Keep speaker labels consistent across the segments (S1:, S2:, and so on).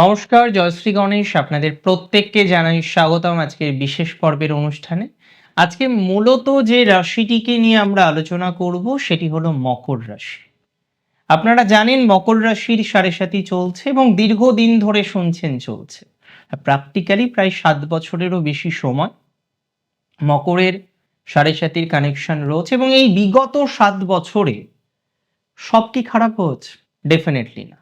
S1: নমস্কার, জয়শ্রী গণেশ, আপনাদের প্রত্যেককে জানাই স্বাগতম আজকের বিশেষ পর্বের অনুষ্ঠানে। আজকে মূলত যে রাশিটিকে নিয়ে আমরা আলোচনা করব সেটি হলো মকর রাশি। আপনারা জানেন মকর রাশির সাড়ে সাথী চলছে এবং দীর্ঘদিন ধরে শুনছেন চলছে। প্র্যাকটিক্যালি প্রায় সাত বছরেরও বেশি সময় মকরের সাড়ে সাতির কানেকশন রয়েছে এবং এই বিগত সাত বছরে সব কি খারাপ হচ্ছে ডেফিনেটলি না।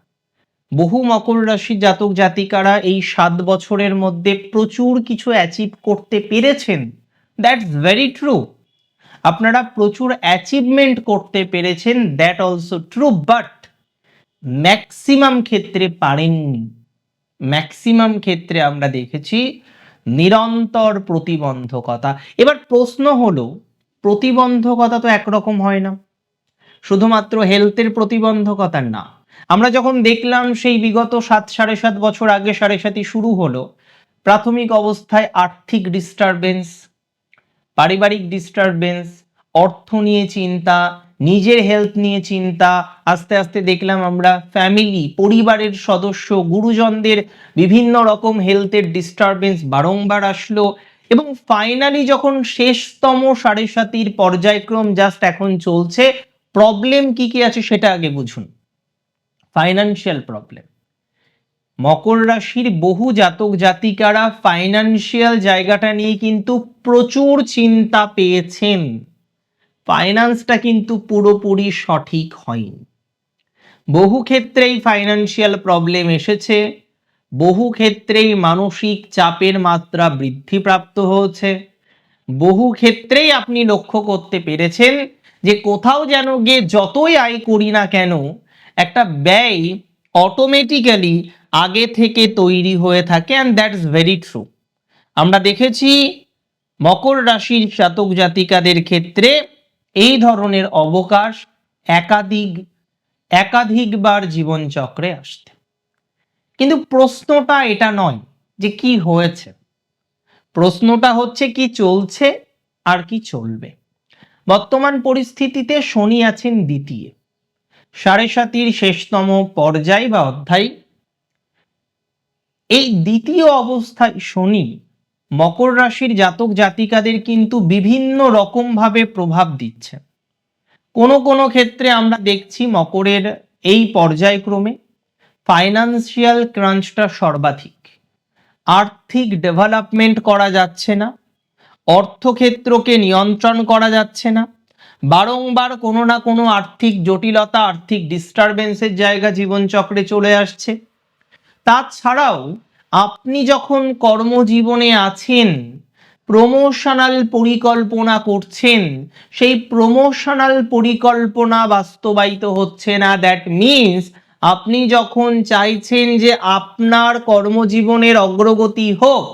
S1: বহু মকর রাশি জাতক জাতিকারা এই সাত বছরের মধ্যে প্রচুর কিছু অ্যাচিভ করতে পেরেছেন। দ্যাটস ভেরি ট্রু আপনারা প্রচুর অ্যাচিভমেন্ট করতে পেরেছেন that also true but maximum ক্ষেত্রে পারেননি। ম্যাক্সিমাম ক্ষেত্রে আমরা দেখেছি নিরন্তর প্রতিবন্ধকতা। এবার প্রশ্ন হলো, প্রতিবন্ধকতা তো একরকম হয় না। শুধুমাত্র হেলথের প্রতিবন্ধকতা না। আমরা যখন দেখলাম সেই বিগত সাত, সাড়ে সাত বছর আগে সাড়ে সাতই শুরু হলো, প্রাথমিক অবস্থায় আর্থিক ডিস্টারবেন্স পারিবারিক ডিস্টারবেন্স অর্থ নিয়ে চিন্তা, নিজের হেলথ নিয়ে চিন্তা, আস্তে আস্তে দেখলাম আমরা ফ্যামিলি পরিবারের সদস্য, গুরুজনদের বিভিন্ন রকম হেলথের ডিস্টারবেন্স বারংবার আসলো এবং ফাইনালি যখন শেষতম সাড়ে সাতির পর্যায়ক্রম জাস্ট এখন চলছে প্রবলেম কি কি আছে সেটা আগে বুঝুন। ফাইনান্সিয়াল প্রবলেম মকর রাশির বহু জাতক জাতিকারা ফাইনান্সিয়াল জায়গাটা নিয়ে কিন্তু প্রচুর চিন্তা পেয়েছেন। ফাইন্যান্সটা কিন্তু পুরোপুরি সঠিক হয়নি। বহু ক্ষেত্রেই ফাইনান্সিয়াল প্রবলেম এসেছে, বহু ক্ষেত্রেই মানসিক চাপের মাত্রা বৃদ্ধিপ্রাপ্ত হয়েছে, বহু ক্ষেত্রেই আপনি লক্ষ্য করতে পেরেছেন যে কোথাও যেন গিয়ে যতই আয় করি না কেন একটা ব্যয় অটোমেটিক্যালি আগে থেকে তৈরি হয়ে থাকে অ্যান্ড দ্যাটস ভেরি ট্রু আমরা দেখেছি মকর রাশির জাতক জাতিকাদের ক্ষেত্রে এই ধরনের অবকাশ একাধিক, একাধিকবার জীবনচক্রে আসতে কিন্তু প্রশ্নটা এটা নয় যে কি হয়েছে। প্রশ্নটা হচ্ছে কি চলছে আর কি চলবে। বর্তমান পরিস্থিতিতে শনি আছেন দ্বিতীয়। সাড়ে সাতির শেষতম পর্যায় বা অধ্যায়। এই দ্বিতীয় অবস্থায় শনি মকর রাশির জাতক জাতিকাদের কিন্তু বিভিন্ন রকমভাবে প্রভাব দিচ্ছে। কোনো কোনো ক্ষেত্রে আমরা দেখছি মকরের এই পর্যায়ক্রমে ফাইনান্সিয়াল ক্রাঞ্চটা সর্বাধিক। আর্থিক ডেভেলপমেন্ট করা যাচ্ছে না। অর্থক্ষেত্রকে নিয়ন্ত্রণ করা যাচ্ছে না। বারংবার কোনো না কোনো আর্থিক জটিলতা, আর্থিক ডিস্টারবেন্সের জায়গা জীবনচক্রে চলে আসছে। তাছাড়াও আপনি যখন কর্মজীবনে আছেন প্রমোশনাল পরিকল্পনা করছেন, সেই প্রমোশনাল পরিকল্পনা বাস্তবায়িত হচ্ছে না। দ্যাট মিনস আপনি যখন চাইছেন যে আপনার কর্মজীবনের অগ্রগতি হোক,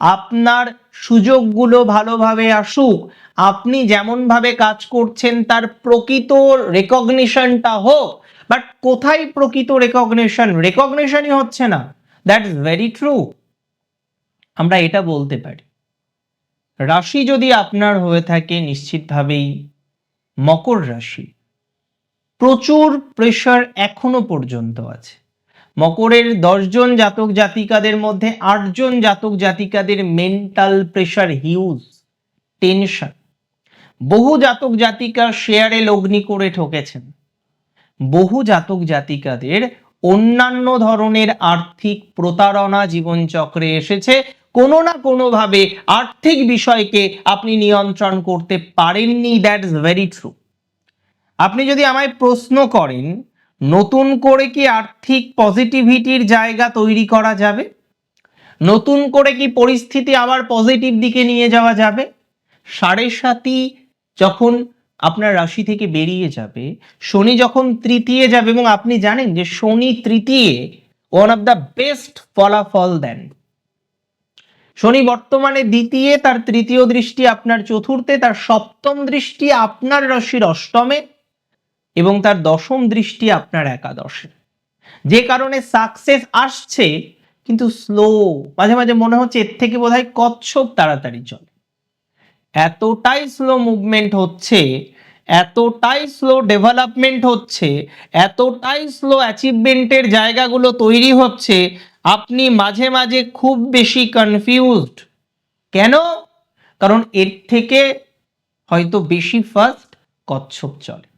S1: আপনার সুযোগগুলো ভালোভাবে আসুক আপনি যেমনভাবে কাজ করছেন, তার প্রকৃত রেকগনিশনটা হোক বাট কোথায় প্রকৃত রেকগনিশন রেকগনিশনই হচ্ছে না। দ্যাট ইজ ভেরি ট্রু আমরা এটা বলতে পারি। রাশি যদি আপনার হয়ে থাকে, নিশ্চিতভাবেই মকর রাশি। প্রচুর প্রেশার এখনও পর্যন্ত আছে। মকরের দশজন জাতক জাতিকাদের মধ্যে আটজন জাতক জাতিকাদের মেন্টাল প্রেশার হিউজ টেনশন বহু জাতক জাতিকা শেয়ারে লগ্নি করে ঠকেছেন। বহু জাতক জাতিকাদের অন্যান্য ধরনের আর্থিক প্রতারণা জীবনচক্রে এসেছে। কোনো না কোনোভাবে আর্থিক বিষয়কে আপনি নিয়ন্ত্রণ করতে পারেননি দ্যাট ইজ ভেরি ট্রু আপনি যদি আমায় প্রশ্ন করেন, নতুন করে কি আর্থিক পজিটিভিটির জায়গা তৈরি করা যাবে? নতুন করে কি পরিস্থিতি আবার পজিটিভ দিকে নিয়ে যাওয়া যাবে? সাড়ে সাতই যখন আপনার রাশি থেকে বেরিয়ে যাবে, শনি যখন তৃতীয় যাবে এবং আপনি জানেন যে শনি তৃতীয় ওয়ান অফ দ্য বেস্ট ফলাফল দেন। শনি বর্তমানে দ্বিতীয়, তার তৃতীয় দৃষ্টি আপনার চতুর্থে, তার সপ্তম দৃষ্টি আপনার রাশির অষ্টমে এবং তার দশম দৃষ্টি আপনার একাদশে। যে কারণে সাকসেস আসছে, কিন্তু স্লো মাঝে মাঝে মনে হচ্ছে এর থেকে বোধহয় কচ্ছপ তাড়াতাড়ি চলে। এতটাই স্লো মুভমেন্ট হচ্ছে, এতটাই স্লো ডেভেলপমেন্ট হচ্ছে, এতটাই স্লো অ্যাচিভমেন্টের জায়গাগুলো তৈরি হচ্ছে, আপনি মাঝে মাঝে খুব বেশি কনফিউজড কেন? কারণ এর থেকে হয়তো বেশি ফার্স্ট কচ্ছপ চলে।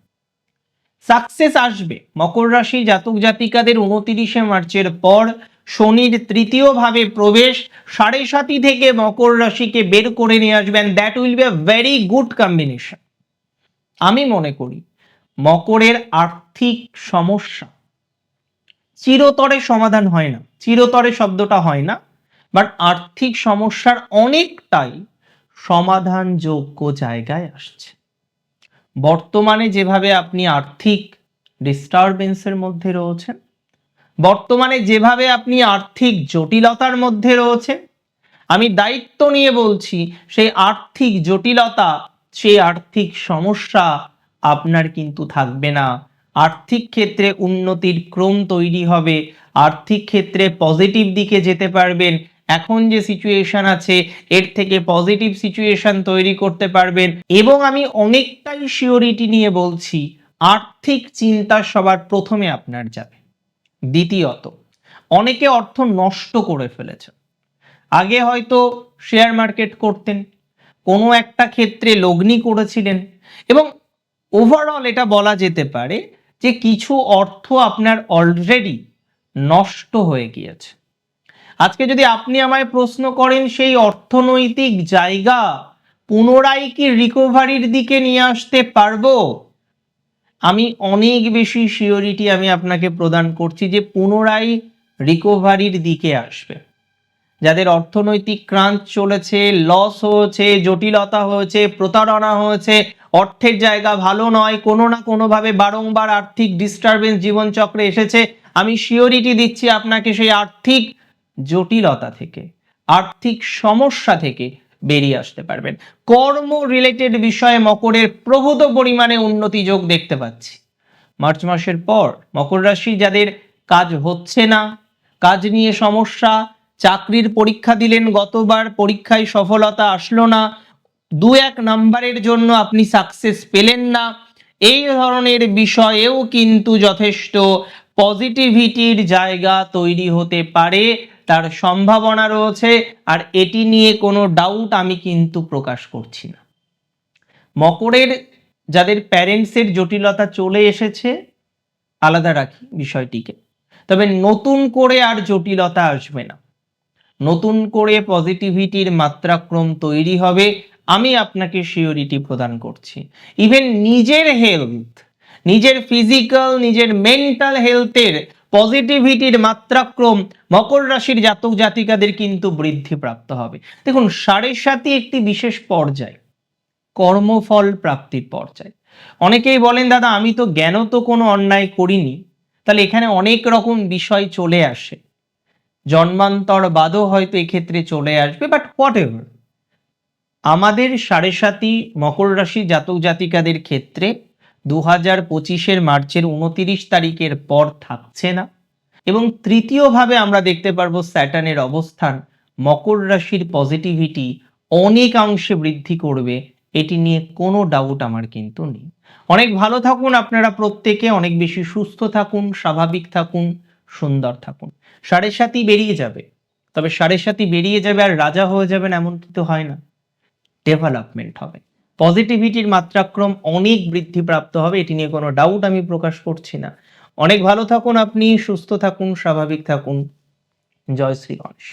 S1: সাকসেস আসবে। মকর রাশি জাতক জাতিকাদের উনতিরিশে মার্চের পর শনির তৃতীয় ভাবে প্রবেশ, সাড়ে সাতি থেকে মকর রাশিকে বের করে নিয়ে আসবেন। That will be a very good combination আমি মনে করি, মকরের আর্থিক সমস্যা চিরতরে সমাধান হয় না। চিরতরে শব্দটা হয় না বাট আর্থিক সমস্যার অনেকটাই সমাধানযোগ্য জায়গায় আসছে। বর্তমানে যেভাবে আপনি আর্থিক ডিস্টারবেন্সের মধ্যে রয়েছেন বর্তমানে যেভাবে আপনি আর্থিক জটিলতার মধ্যে রয়েছেন, আমি দায়িত্ব নিয়ে বলছি, সেই আর্থিক জটিলতা, সেই আর্থিক সমস্যা আপনার কিন্তু থাকবে না। আর্থিক ক্ষেত্রে উন্নতির ক্রম তৈরি হবে, আর্থিক ক্ষেত্রে পজিটিভ দিকে যেতে পারবেন। এখন যে সিচুয়েশন আছে, এর থেকে পজিটিভ সিচুয়েশন তৈরি করতে পারবেন। এবং আমি অনেকটাই শিওরিটি নিয়ে বলছি, আর্থিক চিন্তা সবার প্রথমে আপনার যাবে। দ্বিতীয়ত, অনেকে অর্থ নষ্ট করে ফেলেছে আগে হয়তো শেয়ার মার্কেট করতেন, কোনো একটা ক্ষেত্রে লগ্নি করেছিলেন এবং ওভারঅল এটা বলা যেতে পারে যে কিছু অর্থ আপনার অলরেডি নষ্ট হয়ে গিয়েছে। আজকে যদি আপনি আমায় প্রশ্ন করেন সেই অর্থনৈতিক জায়গা পুনরায় কি রিকভারির দিকে নিয়ে আসতে পারব? আমি অনেক বেশি শিওরিটি আমি আপনাকে প্রদান করছি যে পুনরায় রিকভারির দিকে আসবে। যাদের অর্থনৈতিক ক্রাঞ্চ চলেছে লস হয়েছে, জটিলতা হয়েছে, প্রতারণা হয়েছে, অর্থের জায়গা ভালো নয়, কোনো না কোনোভাবে বারংবার আর্থিক ডিস্টারবেন্স জীবনচক্রে এসেছে, আমি শিওরিটি দিচ্ছি আপনাকে সেই আর্থিক জটিলতা থেকে, আর্থিক সমস্যা থেকে বেরিয়ে আসতে পারবেন। কর্ম রিলেটেড বিষয়ে মকরের প্রভূত পরিমাণে উন্নতি যোগ দেখতে পাচ্ছি। মার্চ মাসের পর মকর রাশি যাদের কাজ হচ্ছে না, কাজ নিয়ে সমস্যা, চাকরির পরীক্ষা দিলেন গতবার, পরীক্ষায় সফলতা আসলো না, দু এক নাম্বারের জন্য আপনি সাকসেস পেলেন না, এই ধরনের বিষয়েও কিন্তু যথেষ্ট পজিটিভিটির জায়গা তৈরি হতে পারে। তার সম্ভাবনা রয়েছে আর এটি নিয়ে কোনো ডাউট আমি কিন্তু প্রকাশ করছি না। মকরের যাদের প্যারেন্টসের জটিলতা চলে এসেছে, আলাদা রাখি বিষয়টিকে। তবে নতুন করে আর জটিলতা আসবে না। নতুন করে পজিটিভিটির মাত্রাক্রম তৈরি হবে, আমি আপনাকে শিওরিটি প্রদান করছি। ইভেন নিজের হেলথ নিজের ফিজিক্যাল নিজের মেন্টাল হেলথের পজিটিভিটির মাত্রাক্রম মকর রাশির জাতক জাতিকাদের কিন্তু বৃদ্ধিপ্রাপ্ত হবে। দেখুন, সাড়ে সাতই একটি বিশেষ পর্যায়, কর্মফল প্রাপ্তির পর্যায়। অনেকেই বলেন, দাদা, আমি তো জ্ঞান তো কোনো অন্যায় করিনি। তাহলে এখানে অনেক রকম বিষয় চলে আসে। জন্মান্তর বাদও হয়তো এক্ষেত্রে চলে আসবে বাট হোয়াট এভার আমাদের সাড়ে সাতই মকর রাশি জাতক জাতিকাদের ক্ষেত্রে দু হাজার পঁচিশের মার্চের উনতিরিশ তারিখের পর থাকছে না। এবং তৃতীয়ভাবে আমরা দেখতে পারব স্যাটার্নের অবস্থান। মকর রাশির পজিটিভিটি অনেকাংশে বৃদ্ধি করবে, এটি নিয়ে কোনো ডাউট আমার কিন্তু নেই। অনেক ভালো থাকুন আপনারা প্রত্যেকে, অনেক বেশি সুস্থ থাকুন, স্বাভাবিক থাকুন, সুন্দর থাকুন। সাড়ে সাতই বেরিয়ে যাবে। তবে সাড়ে সাতই বেরিয়ে যাবে আর রাজা হয়ে যাবেন এমন কিন্তু হয় না। ডেভেলপমেন্ট হবে। পজিটিভিটির মাত্রাক্রম অনেক বৃদ্ধিপ্রাপ্ত হবে, এটি নিয়ে কোনো ডাউট আমি প্রকাশ করছি না। অনেক ভালো থাকুন আপনি, সুস্থ থাকুন, স্বাভাবিক থাকুন। জয় শ্রী গণেশ।